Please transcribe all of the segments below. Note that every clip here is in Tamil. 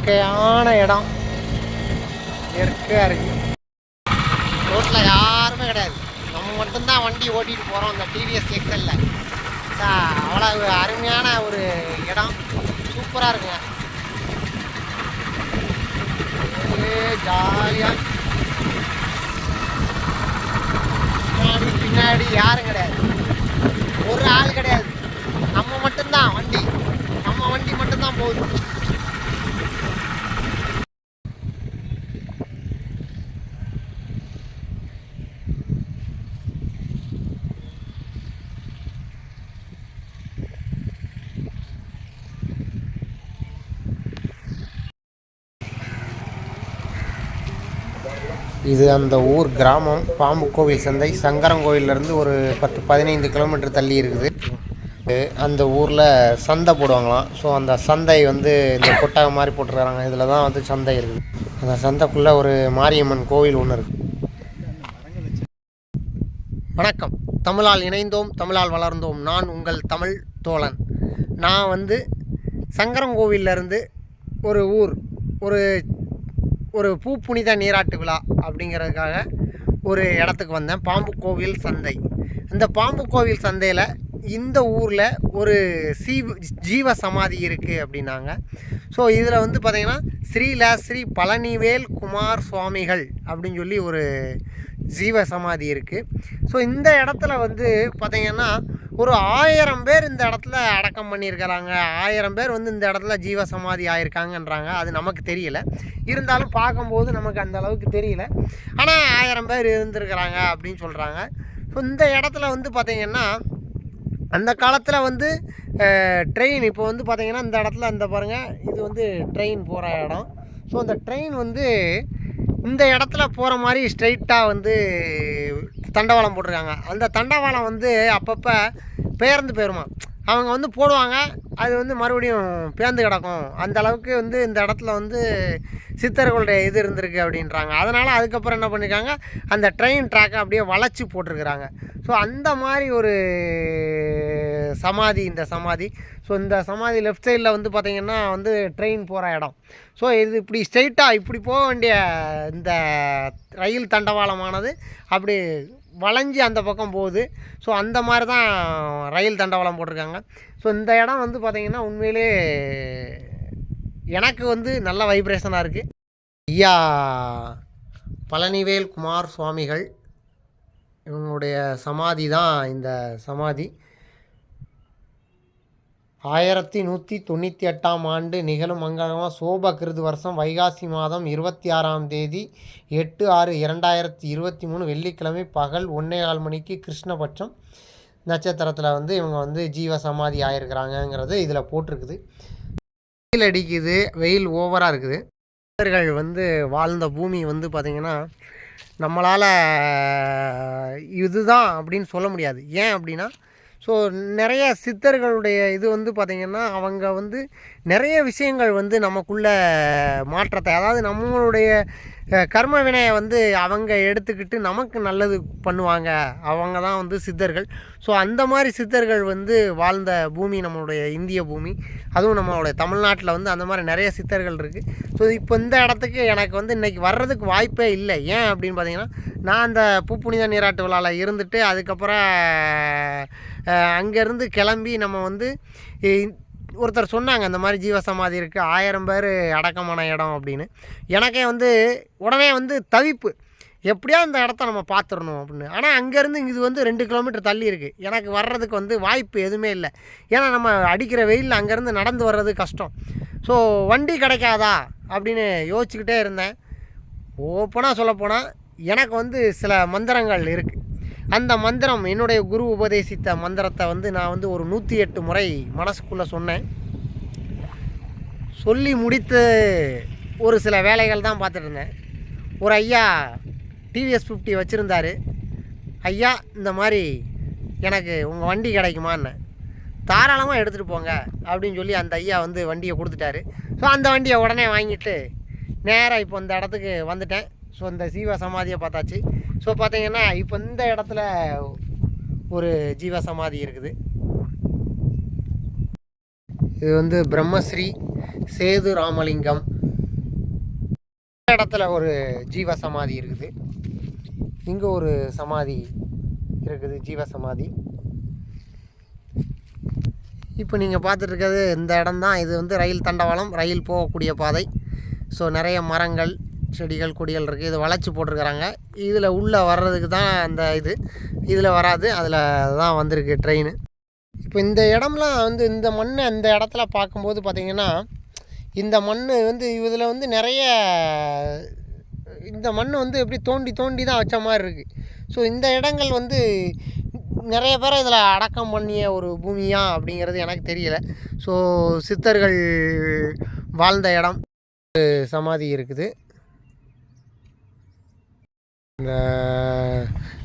இயற்கையான இடம். இயற்கையாக இருக்கு ரோட்டில் யாருமே கிடையாது. நம்ம மட்டும்தான் வண்டி ஓட்டிட்டு போகிறோம் அந்த டிவிஎஸ் எக்ஸலில் அவ்வளோ அருமையான ஒரு இடம். சூப்பராக இருக்குங்க. ஜாலியாக பின்னாடி யாரும் கிடையாது. ஒரு ஆள் கிடையாது. நம்ம மட்டும்தான் வண்டி. நம்ம வண்டி மட்டும்தான் போகுது. இது அந்த ஊர் கிராமம். பாம்பு கோவில் சந்தை. சங்கரங்கோவிலேருந்து ஒரு பத்து பதினைந்து கிலோமீட்டர் தள்ளி இருக்குது. அந்த ஊரில் சந்தை போடுவாங்களாம். ஸோ அந்த சந்தை வந்து இந்த கொட்டாக மாதிரி போட்டுருக்காங்க. இதில் தான் வந்து சந்தை இருக்குது. அந்த சந்தைக்குள்ளே ஒரு மாரியம்மன் கோவில் ஒன்று இருக்குது வணக்கம். தமிழால் இணைந்தோம் தமிழால் வளர்ந்தோம். நான் உங்கள் தமிழ் தோழன். நான் வந்து சங்கரங்கோவிலேருந்து ஒரு ஊர் ஒரு ஒரு பூ புனித நீராட்டு விழா அப்படிங்கிறதுக்காக ஒரு இடத்துக்கு வந்தேன். பாம்பு கோவில் சந்தை. இந்த பாம்பு கோவில் சந்தையில் இந்த ஊரில் ஒரு சீவ ஜீவ சமாதி இருக்குது அப்படின்னாங்க. ஸோ இதில் வந்து பார்த்திங்கன்னா ஸ்ரீல ஸ்ரீ பழனிவேல் குமார் சுவாமிகள் அப்படின்னு சொல்லி ஒரு ஜீவ சமாதி இருக்குது ஸோ இந்த இடத்துல வந்து பார்த்திங்கன்னா ஒரு ஆயிரம் பேர் இந்த இடத்துல அடக்கம் பண்ணியிருக்கிறாங்க. ஆயிரம் பேர் வந்து இந்த இடத்துல ஜீவ சமாதி ஆயிருக்காங்கன்றாங்க. அது நமக்கு தெரியல. இருந்தாலும் பார்க்கும்போது நமக்கு அந்த அளவுக்கு தெரியல. ஆனால் ஆயிரம் பேர் இருந்திருக்கிறாங்க அப்படின்னு சொல்கிறாங்க ஸோ இந்த இடத்துல வந்து பார்த்திங்கன்னா அந்த காலத்தில் வந்து ட்ரெயின் இப்போ வந்து பார்த்திங்கன்னா இந்த இடத்துல அந்த பாருங்கள் இது வந்து ட்ரெயின் போகிற இடம். ஸோ அந்த ட்ரெயின் வந்து இந்த இடத்துல போகிற மாதிரி ஸ்ட்ரைட்டாக வந்து தண்டவாளம் போட்டிருக்காங்க. அந்த தண்டவாளம் வந்து அப்பப்போ பேர்ந்து போயிருமா. அவங்க வந்து போடுவாங்க. அது வந்து மறுபடியும் பேர்ந்து கிடக்கும். அந்த அளவுக்கு வந்து இந்த இடத்துல வந்து சித்தர்களுடைய இது இருந்திருக்கு அப்படின்றாங்க. அதனால் அதுக்கப்புறம் என்ன பண்ணியிருக்காங்க அந்த ட்ரெயின் ட்ராக்கை அப்படியே வளைச்சி போட்டிருக்கிறாங்க. ஸோ அந்த மாதிரி ஒரு சமாதி இந்த சமாதி. ஸோ இந்த சமாதி லெஃப்ட் சைடில் வந்து பார்த்திங்கன்னா வந்து ட்ரெயின் போகிற இடம். ஸோ இது இப்படி ஸ்ட்ரெயிட்டாக இப்படி போக வேண்டிய இந்த ரயில் தண்டவாளமானது அப்படி வளைஞ்சி அந்த பக்கம் போகுது. ஸோ அந்த மாதிரி தான் ரயில் தண்டவாளம் போட்டிருக்காங்க. ஸோ இந்த இடம் வந்து பார்த்திங்கன்னா உண்மையிலே எனக்கு வந்து நல்ல வைப்ரேஷனாக இருக்குது ஐயா பழனிவேல் குமார் சுவாமிகள் இவங்களுடைய சமாதி தான் இந்த சமாதி. ஆயிரத்தி நூற்றி தொண்ணூற்றி எட்டாம் ஆண்டு நிகழும் அங்கலமாக சோப கிருது வருஷம் வைகாசி மாதம் இருபத்தி ஆறாம் தேதி எட்டு ஆறு இரண்டாயிரத்தி இருபத்தி மூணு வெள்ளிக்கிழமை பகல் ஒன்றே நாலு மணிக்கு கிருஷ்ணபட்சம் நட்சத்திரத்தில் வந்து இவங்க வந்து ஜீவ சமாதி ஆயிருக்கிறாங்கங்கிறது இதில் போட்டிருக்குது. வெயில் அடிக்குது வெயில் ஓவராக இருக்குது. மனிதர்கள் வந்து வாழ்ந்த பூமி வந்து பார்த்திங்கன்னா நம்மளால் இதுதான் அப்படின்னு சொல்ல முடியாது. ஏன் அப்படின்னா ஸோ நிறைய சித்தர்களுடைய இது வந்து பார்த்திங்கன்னா அவங்க வந்து நிறைய விஷயங்கள் வந்து நமக்குள்ள மாற்றத்தை அதாவது நம்மளுடைய கர்ம வினையை வந்து அவங்க எடுத்துக்கிட்டு நமக்கு நல்லது பண்ணுவாங்க. அவங்க தான் வந்து சித்தர்கள். ஸோ அந்த மாதிரி சித்தர்கள் வந்து வாழ்ந்த பூமி நம்மளுடைய இந்திய பூமி. அதுவும் நம்மளுடைய தமிழ்நாட்டில் வந்து அந்த மாதிரி நிறைய சித்தர்கள் இருக்குது ஸோ இப்போ இந்த இடத்துக்கு எனக்கு வந்து இன்றைக்கி வர்றதுக்கு வாய்ப்பே இல்லை. ஏன் அப்படின்னு பார்த்தீங்கன்னா நான் அந்த பூப்புனித நீராட்டு விழாவில் இருந்துட்டு அதுக்கப்புறம் அங்கேருந்து கிளம்பி நம்ம வந்து ஒருத்தர் சொன்னாங்க அந்த மாதிரி ஜீவசமாதி இருக்குது ஆயிரம் பேர் அடக்கமான இடம் அப்படின்னு. எனக்கே வந்து உடனே வந்து தவிப்பு. எப்படியா அந்த இடத்த நம்ம பார்த்துடணும் அப்படின்னு. ஆனால் அங்கேருந்து இது வந்து ரெண்டு கிலோமீட்டர் தள்ளி இருக்குது எனக்கு வர்றதுக்கு வந்து வாய்ப்பு எதுவுமே இல்லை. ஏன்னா நம்ம அடிக்கிற வெயிலில் அங்கேருந்து நடந்து வர்றது கஷ்டம். ஸோ வண்டி கிடைக்காதா? அப்படின்னு யோசிச்சுக்கிட்டே இருந்தேன். ஓப்பனாக சொல்லப்போனால் எனக்கு வந்து சில மந்திரங்கள் இருக்குது அந்த மந்திரம் என்னுடைய குரு உபதேசித்த மந்திரத்தை வந்து நான் வந்து ஒரு நூற்றி எட்டு முறை மனசுக்குள்ளே சொன்னேன். சொல்லி முடித்து ஒரு சில வேலைகள் தான் பார்த்துட்டு இருந்தேன். ஒரு ஐயா டிவிஎஸ் ஃபிஃப்டி வச்சுருந்தாரு. ஐயா இந்த மாதிரி எனக்கு உங்கள் வண்டி கிடைக்குமான்னு. தாராளமாக எடுத்துகிட்டு போங்க அப்படின்னு சொல்லி அந்த ஐயா வந்து வண்டியை கொடுத்துட்டாரு. ஸோ அந்த வண்டியை உடனே வாங்கிட்டு நேராக இப்போ இந்த இடத்துக்கு வந்துட்டேன். ஸோ இந்த சீவ சமாதியை பார்த்தாச்சு. ஸோ பார்த்தீங்கன்னா இப்போ இந்த இடத்துல ஒரு ஜீவ சமாதி இருக்குது. இது வந்து பிரம்மஸ்ரீ சேது ராமலிங்கம். இடத்துல ஒரு ஜீவ சமாதி இருக்குது. இங்கே ஒரு சமாதி இருக்குது ஜீவ சமாதி இப்போ நீங்கள் பார்த்துட்டு இருக்கிறது இந்த இடம்தான். இது வந்து ரயில் தண்டவாளம் ரயில் போகக்கூடிய பாதை. ஸோ நிறைய மரங்கள் செடிகள் கொடிகள் இருக்குது இது வளைச்சி போட்டிருக்கிறாங்க. இதில் உள்ளே வர்றதுக்கு தான் அந்த இது. இதில் வராது. அதில் தான் வந்திருக்கு ட்ரெயின் இப்போ இந்த இடம்லாம் வந்து இந்த மண்ணை இந்த இடத்துல பார்க்கும்போது பார்த்திங்கன்னா இந்த மண் வந்து இதில் வந்து நிறைய இந்த மண் வந்து எப்படி தோண்டி தோண்டி தான் வச்ச மாதிரி இருக்குது ஸோ இந்த இடங்கள் வந்து நிறைய பேர் இதில் அடக்கம் பண்ணிய ஒரு பூமியா அப்படிங்கிறது எனக்கு தெரியல. ஸோ சித்தர்கள் வாழ்ந்த இடம். சமாதி இருக்குது. இந்த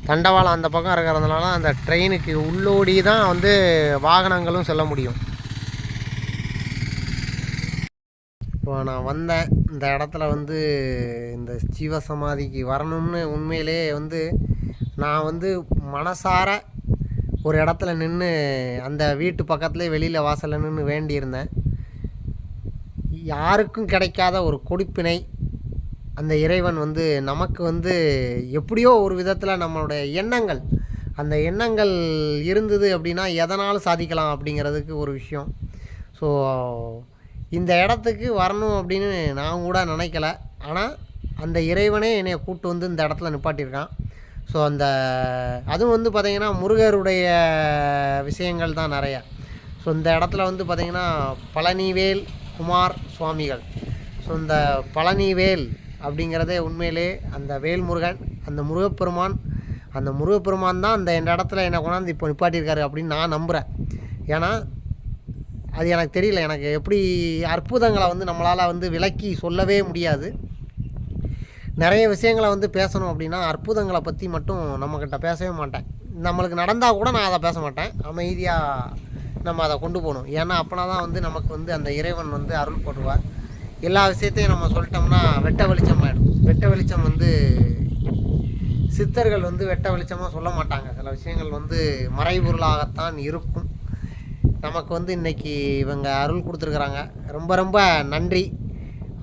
தண்டவாளம் அந்த பக்கம் இருக்கிறதுனால அந்த ட்ரெயினுக்கு உள்ளோடி தான் வந்து வாகனங்களும் செல்ல முடியும். இப்போ நான் வந்தேன். இந்த இடத்துல வந்து இந்த ஜீவ சமாதிக்கு வரணும்னு உண்மையிலே வந்து நான் வந்து மனசார ஒரு இடத்துல நின்று அந்த வீட்டு பக்கத்துலேயே வெளியில் வாசலில் நின்று வேண்டியிருந்தேன். யாருக்கும் கிடைக்காத ஒரு கொடுப்பினை அந்த இறைவன் வந்து நமக்கு வந்து எப்படியோ ஒரு விதத்தில் நம்மளுடைய எண்ணங்கள் அந்த எண்ணங்கள் இருந்தது அப்படின்னா எதனாலும் சாதிக்கலாம் அப்படிங்கிறதுக்கு ஒரு விஷயம். ஸோ இந்த இடத்துக்கு வரணும் அப்படின்னு நான் கூட நினைக்கல. ஆனால் அந்த இறைவனே என்னை கூப்பிட்டு வந்து இந்த இடத்துல நிப்பாட்டியிருக்கான். ஸோ அந்த அதுவும் வந்து பார்த்திங்கன்னா முருகருடைய விஷயங்கள் தான் நிறையா. ஸோ இந்த இடத்துல வந்து பார்த்திங்கன்னா பழனிவேல் குமார் சுவாமிகள். ஸோ இந்த பழனிவேல் அப்படிங்கிறதே உண்மையிலே அந்த வேல்முருகன் அந்த முருகப்பெருமான் அந்த முருகப்பெருமான் தான் அந்த என் இடத்துல என்னை கொண்டாந்து இப்போ நிப்பாட்டியிருக்காரு அப்படின்னு நான் நம்புகிறேன் ஏன்னா அது எனக்கு தெரியல. எனக்கு எப்படி அற்புதங்களை வந்து நம்மளால் வந்து விளக்கி சொல்லவே முடியாது. நிறைய விஷயங்களை வந்து பேசணும் அப்படின்னா அற்புதங்களை பற்றி மட்டும் நம்மக்கிட்ட பேசவே மாட்டேன். நம்மளுக்கு நடந்தால் கூட நான் அதை பேச மாட்டேன். அமைதியாக நம்ம அதை கொண்டு போகணும். ஏன்னா அப்போனா தான் வந்து நமக்கு வந்து அந்த இறைவன் வந்து அருள் போடுவார். எல்லா விஷயத்தையும் நம்ம சொல்லிட்டோம்னா வெட்ட வெளிச்சம் ஆகிடும் வெட்ட வெளிச்சம் வந்து சித்தர்கள் வந்து வெட்ட வெளிச்சமாக சொல்ல மாட்டாங்க. சில விஷயங்கள் வந்து மறைபொருளாகத்தான் இருக்கும். நமக்கு வந்து இன்றைக்கி இவங்க அருள் கொடுத்துருக்குறாங்க. ரொம்ப ரொம்ப நன்றி.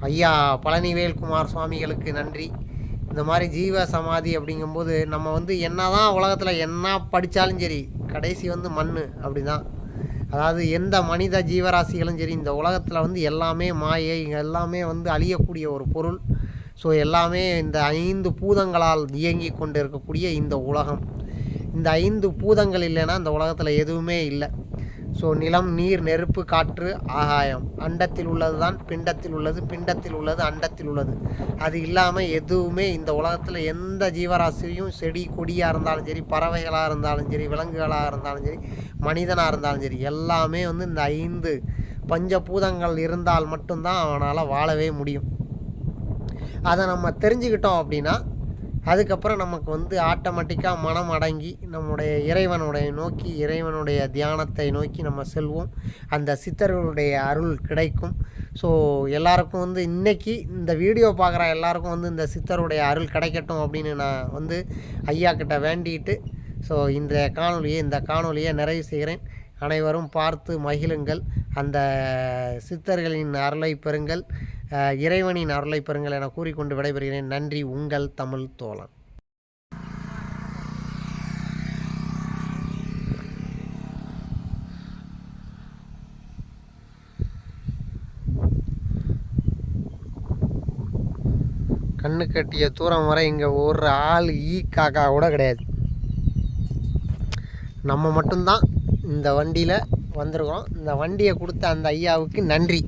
ஐயா பழனிவேல்குமார் சுவாமிகளுக்கு நன்றி. இந்த மாதிரி ஜீவ சமாதி அப்படிங்கும்போது நம்ம வந்து என்ன தான் உலகத்தில் என்ன படித்தாலும் சரி கடைசி வந்து மண் அப்படி தான் அதாவது எந்த மனித ஜீவராசிகளும் சரி இந்த உலகத்தில் வந்து எல்லாமே மாயை எல்லாமே வந்து அழியக்கூடிய ஒரு பொருள். ஸோ எல்லாமே இந்த ஐந்து பூதங்களால் இயங்கி கொண்டு இருக்கக்கூடிய இந்த உலகம். இந்த ஐந்து பூதங்கள் இல்லைன்னா இந்த உலகத்தில் எதுவுமே இல்லை. ஸோ நிலம் நீர் நெருப்பு காற்று ஆகாயம். அண்டத்தில் உள்ளது தான் பிண்டத்தில் உள்ளது பிண்டத்தில் உள்ளது அண்டத்தில் உள்ளது. அது இல்லாமல் எதுவுமே இந்த உலகத்தில் எந்த ஜீவராசியும் செடி கொடியாக இருந்தாலும் சரி பறவைகளாக இருந்தாலும் சரி விலங்குகளாக இருந்தாலும் சரி மனிதனாக இருந்தாலும் சரி எல்லாமே வந்து இந்த ஐந்து பஞ்சபூதங்கள் இருந்தால் மட்டும்தான் அவனால் வாழவே முடியும். அதை நம்ம தெரிஞ்சுக்கிட்டோம் அப்படின்னா அதுக்கப்புறம் நமக்கு வந்து ஆட்டோமேட்டிக்காக மனம் அடங்கி நம்முடைய இறைவனுடைய நோக்கி இறைவனுடைய தியானத்தை நோக்கி நம்ம செல்வோம். அந்த சித்தர்களுடைய அருள் கிடைக்கும். ஸோ எல்லாருக்கும் வந்து இன்றைக்கி இந்த வீடியோ பார்க்குற எல்லாருக்கும் வந்து இந்த சித்தருடைய அருள் கிடைக்கட்டும் அப்படின்னு நான் வந்து ஐயா கிட்ட வேண்டிட்டு ஸோ இந்த காணொலியை இந்த காணொலியை நிறைவு செய்கிறேன். அனைவரும் பார்த்து மகிழுங்கள். அந்த சித்தர்களின் அருளை பெறுங்கள். இறைவனின் அருளை பெறுங்கள் என கூறிக்கொண்டு விடைபெறுகிறேன். நன்றி. உங்கள் தமிழ் தோழன். கண்ணு கட்டிய தூரம் வரை இங்கே ஒரு ஆள் ஈ காக்கா கூட கிடையாது. நம்ம மட்டும்தான் இந்த வண்டியில் வந்திருக்கோம் இந்த வண்டியை கொடுத்த அந்த ஐயாவுக்கு நன்றி.